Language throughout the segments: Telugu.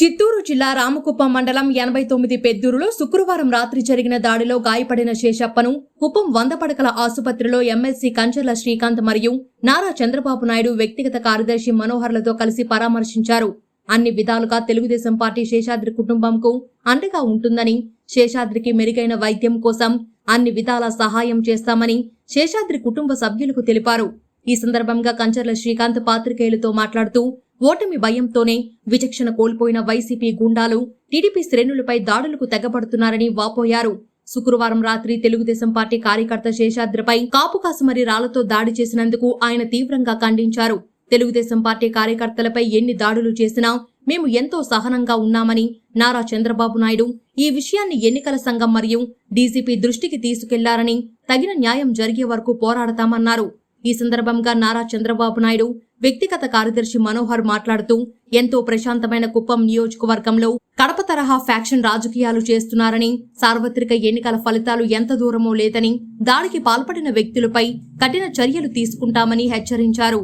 చిత్తూరు జిల్లా రామకుప్పం మండలం ఎనభై తొమ్మిది పెద్దూరులో శుక్రవారం రాత్రి జరిగిన దాడిలో గాయపడిన శేషప్పను కుప్పం వంద పడకల ఆసుపత్రిలో ఎమ్మెల్సీ కంచర్ల శ్రీకాంత్ మరియు నారా చంద్రబాబు నాయుడు వ్యక్తిగత కార్యదర్శి మనోహర్లతో కలిసి పరామర్శించారు. అన్ని విధాలుగా తెలుగుదేశం పార్టీ శేషాద్రి కుటుంబంకు అండగా ఉంటుందని శేషాద్రికి మెరుగైన వైద్యం కోసం అన్ని విధాల సహాయం చేస్తామని శేషాద్రి కుటుంబ సభ్యులకు తెలిపారు. ఈ సందర్భంగా కంచర్ల శ్రీకాంత్ పాత్రికేయులతో మాట్లాడుతూ ఓటమి భయంతోనే విచక్షణ కోల్పోయిన వైసీపీ గుండాలు టీడీపీ శ్రేణులపై దాడులకు తెగబడుతున్నారని వాపోయారు. శుక్రవారం రాత్రి తెలుగుదేశం పార్టీ కార్యకర్త శేషాద్రిపై కాపుకాసుమరి రాళ్ళతో దాడి చేసినందుకు ఆయన తీవ్రంగా ఖండించారు. తెలుగుదేశం పార్టీ కార్యకర్తలపై ఎన్ని దాడులు చేసినా మేము ఎంతో సహనంగా ఉన్నామని నారా చంద్రబాబు నాయుడు ఈ విషయాన్ని ఎన్నికల సంఘం మరియు డీజీపీ దృష్టికి తీసుకెళ్ళారని తగిన న్యాయం జరిగే వరకు పోరాడతామన్నారు. ఈ సందర్భంగా నారా చంద్రబాబు నాయుడు వ్యక్తిగత కార్యదర్శి మనోహర్ మాట్లాడుతూ ఎంతో ప్రశాంతమైన కుప్పం నియోజకవర్గంలో కడప తరహా ఫ్యాక్షన్ రాజకీయాలు చేస్తున్నారని సార్వత్రిక ఎన్నికల ఫలితాలు ఎంత దూరమో లేదని దానికి పాల్పడిన వ్యక్తులపై కఠిన చర్యలు తీసుకుంటామని హెచ్చరించారు.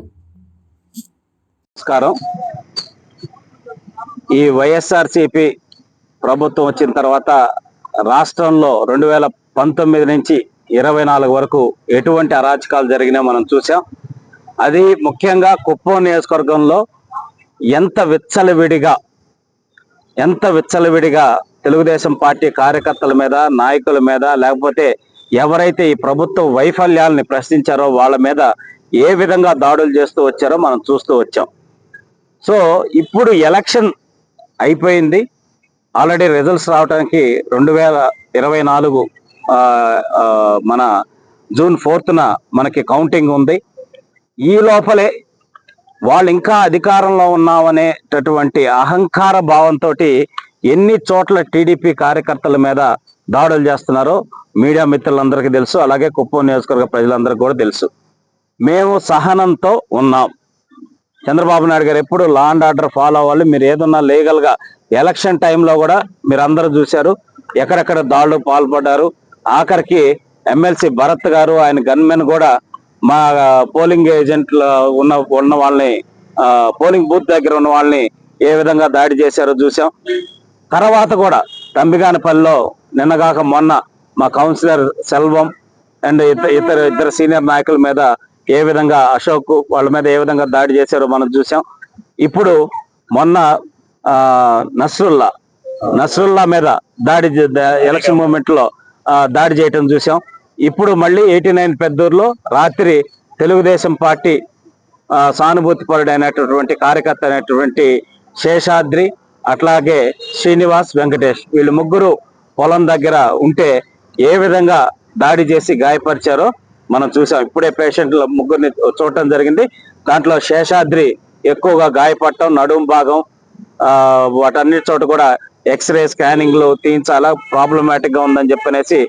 నమస్కారం. ఈ వైఎస్ఆర్సిపి ప్రభుత్వం వచ్చిన తర్వాత రాష్ట్రంలో రెండు వేల పంతొమ్మిది నుంచి ఇరవై నాలుగు వరకు ఎటువంటి అరాచకాలు జరిగినా మనం చూసాం. అది ముఖ్యంగా కుప్పం నియోజకవర్గంలో ఎంత విచ్చలవిడిగా ఎంత విచ్చలవిడిగా తెలుగుదేశం పార్టీ కార్యకర్తల మీద నాయకుల మీద లేకపోతే ఎవరైతే ఈ ప్రభుత్వ వైఫల్యాలని ప్రశ్నించారో వాళ్ళ మీద ఏ విధంగా దాడులు చేస్తూ వచ్చారో మనం చూస్తూ వచ్చాం. సో ఇప్పుడు ఎలక్షన్ అయిపోయింది. ఆల్రెడీ రిజల్ట్స్ రావడానికి రెండు వేల ఇరవై నాలుగు మన జూన్ ఫోర్త్న మనకి కౌంటింగ్ ఉంది. ఈ లోపలే వాళ్ళు ఇంకా అధికారంలో ఉన్నామనేటటువంటి అహంకార భావంతో ఎన్ని చోట్ల టీడీపీ కార్యకర్తల మీద దాడులు చేస్తున్నారో మీడియా మిత్రులందరికీ తెలుసు అలాగే కుప్పం నియోజకవర్గ ప్రజలందరికీ కూడా తెలుసు. మేము సహనంతో ఉన్నాం. చంద్రబాబు నాయుడు గారు ఎప్పుడు లా అండ్ ఆర్డర్ ఫాలో అవ్వాలి మీరు ఏదన్నా లీగల్గా ఎలక్షన్ టైంలో కూడా మీరు అందరూ చూశారు ఎక్కడెక్కడ దాడులు పాల్పడ్డారు ఆఖరికి ఎమ్మెల్సీ భరత్ గారు ఆయన గన్మెన్ కూడా మా పోలింగ్ ఏజెంట్లు ఉన్న ఉన్న వాళ్ళని పోలింగ్ బూత్ దగ్గర ఉన్న వాళ్ళని ఏ విధంగా దాడి చేశారో చూసాం. తర్వాత కూడా తంబిగానపల్లిలో నిన్నగాక మొన్న మా కౌన్సిలర్ సెల్వం అండ్ ఇతర ఇతర ఇద్దరు సీనియర్ నాయకుల మీద ఏ విధంగా అశోక్ వాళ్ళ మీద ఏ విధంగా దాడి చేశారో మనం చూసాం. ఇప్పుడు మొన్న నస్రుల్లా నస్రుల్లా మీద దాడి ఎలక్షన్ మూమెంట్లో దాడి చేయటం చూసాం. ఇప్పుడు మళ్ళీ ఎయిటీ నైన్ పెద్దూరులో రాత్రి తెలుగుదేశం పార్టీ సానుభూతిపరుడైనటువంటి కార్యకర్త అయినటువంటి శేషాద్రి అట్లాగే శ్రీనివాస్ వెంకటేష్ వీళ్ళు ముగ్గురు పొలం దగ్గర ఉంటే ఏ విధంగా దాడి చేసి గాయపరిచారో మనం చూసాం. ఇప్పుడే పేషెంట్ల ముగ్గురిని చూడటం జరిగింది. దాంట్లో శేషాద్రి ఎక్కువగా గాయపడటం నడుం భాగం వాటన్నిటి చోట కూడా ఎక్స్రే స్కానింగ్లు తీయించాలా ప్రాబ్లమాటిక్గా ఉందని చెప్పనేసి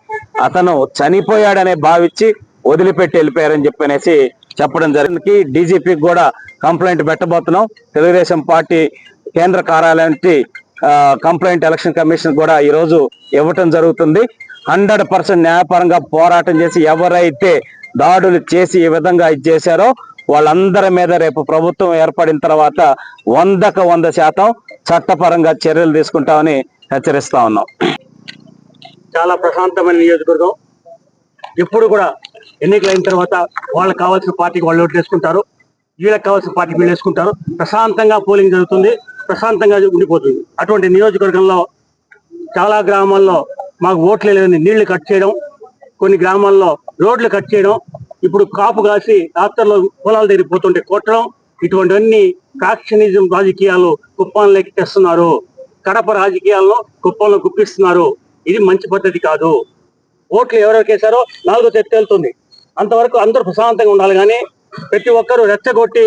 అతను చనిపోయాడనే భావించి వదిలిపెట్టి వెళ్ళిపోయారని చెప్పనేసి చెప్పడం జరిగింది. డీజీపీకి కూడా కంప్లైంట్ పెట్టబోతున్నాం. తెలుగుదేశం పార్టీ కేంద్ర కార్యాలయానికి కంప్లైంట్ ఎలక్షన్ కమిషన్ కూడా ఈరోజు ఇవ్వటం జరుగుతుంది. హండ్రెడ్ పర్సెంట్ న్యాయపరంగా పోరాటం చేసి ఎవరైతే దాడులు చేసి ఈ విధంగా ఇది చేశారో వాళ్ళందరి మీద రేపు ప్రభుత్వం ఏర్పడిన తర్వాత వందకు వంద శాతం చట్టపరంగా చర్యలు తీసుకుంటామని హెచ్చరిస్తా ఉన్నాం. చాలా ప్రశాంతమైన నియోజకవర్గం. ఎప్పుడు కూడా ఎన్నికలు అయిన తర్వాత వాళ్ళకి కావాల్సిన పార్టీకి వాళ్ళు ఓట్లు వేసుకుంటారు. వీళ్ళకి కావాల్సిన పార్టీకి వీళ్ళు వేసుకుంటారు. ప్రశాంతంగా పోలింగ్ జరుగుతుంది. ప్రశాంతంగా ఉండిపోతుంది. అటువంటి నియోజకవర్గంలో చాలా గ్రామాల్లో మాకు ఓట్లు లేదని నీళ్ళు కట్ చేయడం కొన్ని గ్రామాల్లో రోడ్లు కట్ చేయడం ఇప్పుడు కాపు కాసి రాత్రుల్లో పొలాల దగ్గర పోతుంటే కొట్టడం ఇటువంటివన్నీ ఫ్యాక్షనిజం రాజకీయాలు కుప్పాలలోకి తెస్తున్నారు కడప రాజకీయాలను కుప్పంలో గుప్పిస్తున్నారు. ఇది మంచి పద్ధతి కాదు. ఓట్లు ఎవరెవరికి వేశారో నాలుగో తెత్తి వెళ్తుంది అంతవరకు అందరూ ప్రశాంతంగా ఉండాలి కానీ ప్రతి ఒక్కరూ రెచ్చగొట్టి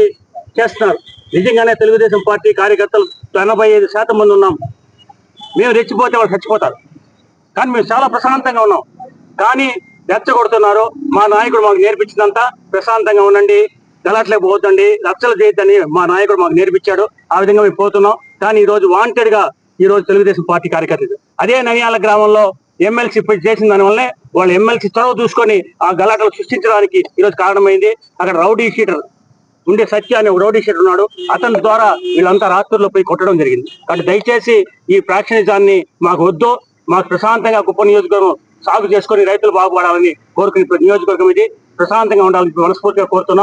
చేస్తున్నారు. నిజంగానే తెలుగుదేశం పార్టీ కార్యకర్తలు ఎనభై ఐదు శాతం మంది ఉన్నాం. మేము రెచ్చిపోతే వాళ్ళు చచ్చిపోతారు. కానీ మేము చాలా ప్రశాంతంగా ఉన్నాం. కానీ రెచ్చగొడుతున్నారు. మా నాయకుడు మాకు నేర్పించినంత ప్రశాంతంగా ఉండండి గలట్లకు పోతండి రచ్చలు చేయొద్దని మా నాయకుడు మాకు నేర్పించాడు. ఆ విధంగా మేము పోతున్నాం. కానీ ఈ రోజు వాంటెడ్గా ఈ రోజు తెలుగుదేశం పార్టీ కార్యకర్తలు అదే ననియాల గ్రామంలో ఎమ్మెల్సీ చేసిన దాని వల్లనే వాళ్ళు ఎమ్మెల్సీ చొరవ చూసుకొని ఆ గలాటలు సృష్టించడానికి ఈరోజు కారణమైంది. అక్కడ రౌడీ షీటర్ ఉండే సత్య అనే రౌడీ షీటర్ ఉన్నాడు. అతని ద్వారా వీళ్ళంతా రాత్రుల్లో పోయి కొట్టడం జరిగింది. కాబట్టి దయచేసి ఈ ప్రాక్షణిజాన్ని మాకు వద్దు. మాకు ప్రశాంతంగా ఉప నియోజకవర్గం సాగు చేసుకుని రైతులు బాగుపడాలని కోరుకుని నియోజకవర్గం ఇది. ప్రశాంతంగా ఉండాలని మనస్ఫూర్తిగా కోరుతున్నాం.